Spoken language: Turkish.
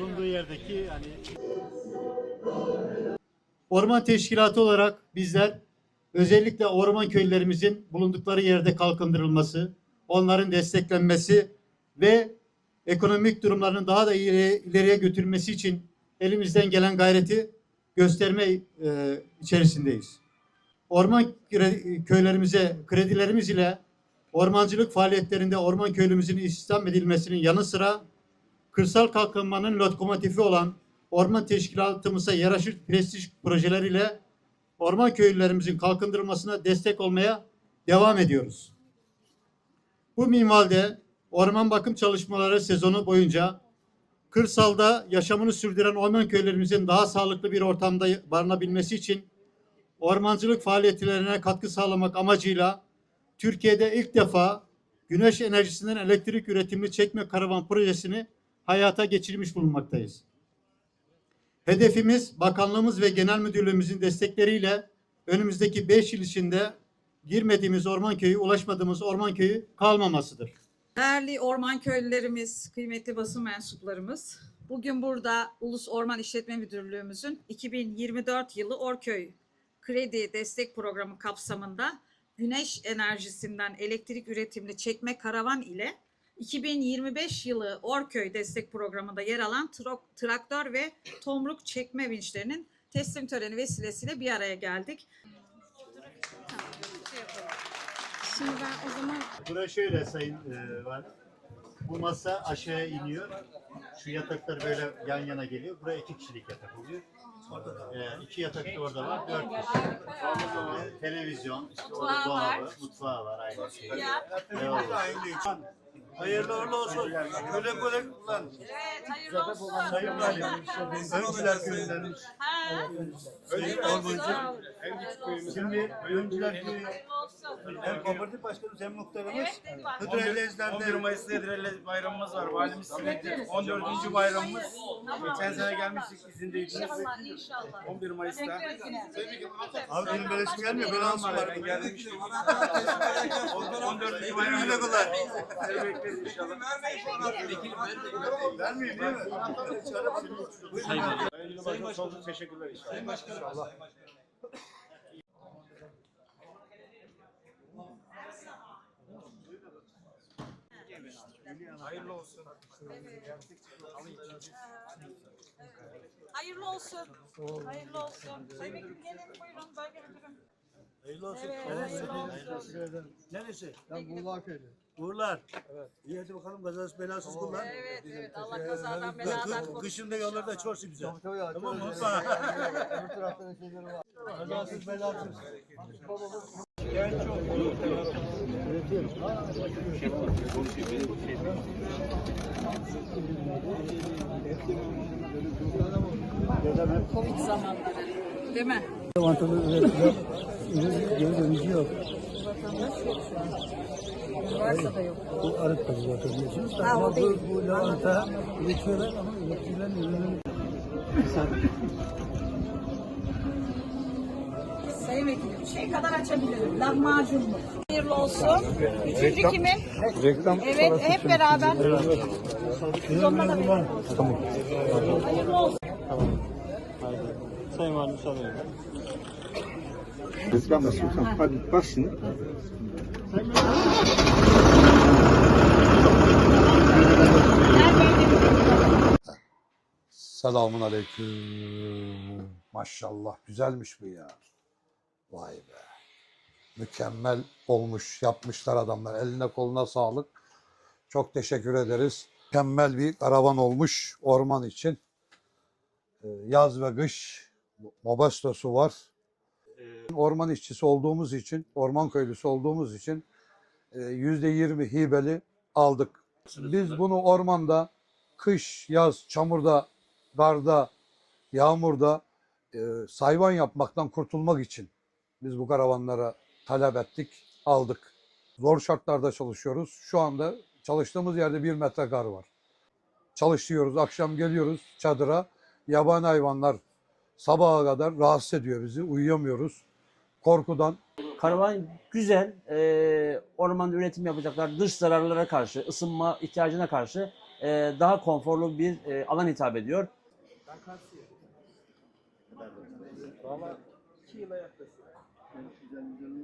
bulunduğu yerdeki hani Orman Teşkilatı olarak bizler özellikle orman köylerimizin bulundukları yerde kalkındırılması, onların desteklenmesi ve ekonomik durumlarının daha da ileriye, ileriye götürülmesi için elimizden gelen gayreti gösterme e, içerisindeyiz. Orman köylerimize kredilerimiz ile ormancılık faaliyetlerinde orman köylümüzün istihdam edilmesinin yanı sıra kırsal kalkınmanın lokomotifi olan orman teşkilatımıza yaraşır prestij projeleriyle orman köylülerimizin kalkındırılmasına destek olmaya devam ediyoruz. Bu minvalde orman bakım çalışmaları sezonu boyunca kırsalda yaşamını sürdüren orman köylerimizin daha sağlıklı bir ortamda barınabilmesi için ormancılık faaliyetlerine katkı sağlamak amacıyla Türkiye'de ilk defa güneş enerjisinden elektrik üretimli çekme karavan projesini hayata geçirmiş bulunmaktayız. Hedefimiz bakanlığımız ve genel müdürlüğümüzün destekleriyle önümüzdeki 5 yıl içinde girmediğimiz orman köyü, ulaşmadığımız orman köyü kalmamasıdır. Değerli orman köylülerimiz, kıymetli basın mensuplarımız, bugün burada Ulus Orman İşletme Müdürlüğümüzün 2024 yılı Orköy Kredi Destek Programı kapsamında güneş enerjisinden elektrik üretimli çekme karavan ile 2025 yılı Orköy Destek Programı'nda yer alan traktör ve tomruk çekme vinçlerinin teslim töreni vesilesiyle bir araya geldik. Şimdi ben o zaman Burası şöyle sayın e, var. Bu masa aşağıya iniyor. Şu yataklar böyle yan yana geliyor. Buraya iki kişilik yatak oluyor. E, iki yatak da orada var. Dört kişi. E, televizyon, işte orada Mutfağı var. dolabı, mutfağı var aynı şey. ya. Eyvallah. Hayırlı uğurlu olsun. Güle güle kullan. Evet, hayırlı olsun. Sayın Valim, Öncüler Köyü'nden Ha, Sayın olun. Şimdi Öncüler Köyü. Hem kooperatif başkanımız hem muhtarımız. Evet, dedi. Hıdrellez'den 11 de Mayıs'ta Edireli bayramımız var. Valimiz söyledi. 14. bayramımız. Geçen sene gelmiştik izindeydiniz. İnşallah, inşallah. 11 Mayıs'ta. Abi benim beleşim gelmiyor. Ben alsın Ben var. gelmiştim. 14. bayram. Güle kullan. Seni bekleriz inşallah. Vermeyeyim değil mi? Sayın Başkanım çok teşekkürler inşallah. Hayırlı olsun. Hayırlı olsun. Hayırlı olsun. Sayın gelin buyurun bölge müdürüm. Hayırlı olsun. Evet, hayırlı olsun. Neresi? Ben Buğla Köy'de. Uğurlar. Evet. İyi hadi bakalım kazasız belasız kullan. Evet, evet. Allah kazadan beladan korusun. Kışında yollarda çok güzel. Tabii tabii. ya, Tamam mı? şöyle- Hoppa. Öbür tarafta da şeyleri var. Kazasız belasız. Covid zamanları. Değil mi? Vatandaş ürettiler. Geri dönüşü yok. Varsa da yok. Bu arık tabii vatandaşımız. Ha, o bu, değil. bu lavanta üretiyorlar ama üretilen ürünün Vekilim şey kadar açabilirim. Lahmacun mu? Hayırlı olsun. Üçüncü kimin? reklam Evet hep beraber. Biz onunla da verelim. Hayırlı olsun. Sayın Valim müsaade edin. Reklam yapıyorsan hadi bak şimdi. Selamun aleyküm. Maşallah güzelmiş bu ya. Vay be. Mükemmel olmuş yapmışlar adamlar. Eline koluna sağlık. Çok teşekkür ederiz. Mükemmel bir karavan olmuş orman için. Ee, Yaz ve kış mobestosu var. Orman işçisi olduğumuz için, orman köylüsü olduğumuz için e, yüzde yirmi hibeli aldık. Biz bunu ormanda kış, yaz, çamurda, karda, yağmurda e, sayvan yapmaktan kurtulmak için biz bu karavanlara talep ettik, aldık. Zor şartlarda çalışıyoruz. Şu anda çalıştığımız yerde bir metre kar var. Çalışıyoruz, akşam geliyoruz çadıra. Yabani hayvanlar sabaha kadar rahatsız ediyor bizi, uyuyamıyoruz. Korkudan Karavan güzel. E, ormanda üretim yapacaklar. Dış zararlara karşı, ısınma ihtiyacına karşı e, daha konforlu bir e, alan hitap ediyor. Sujan জন্য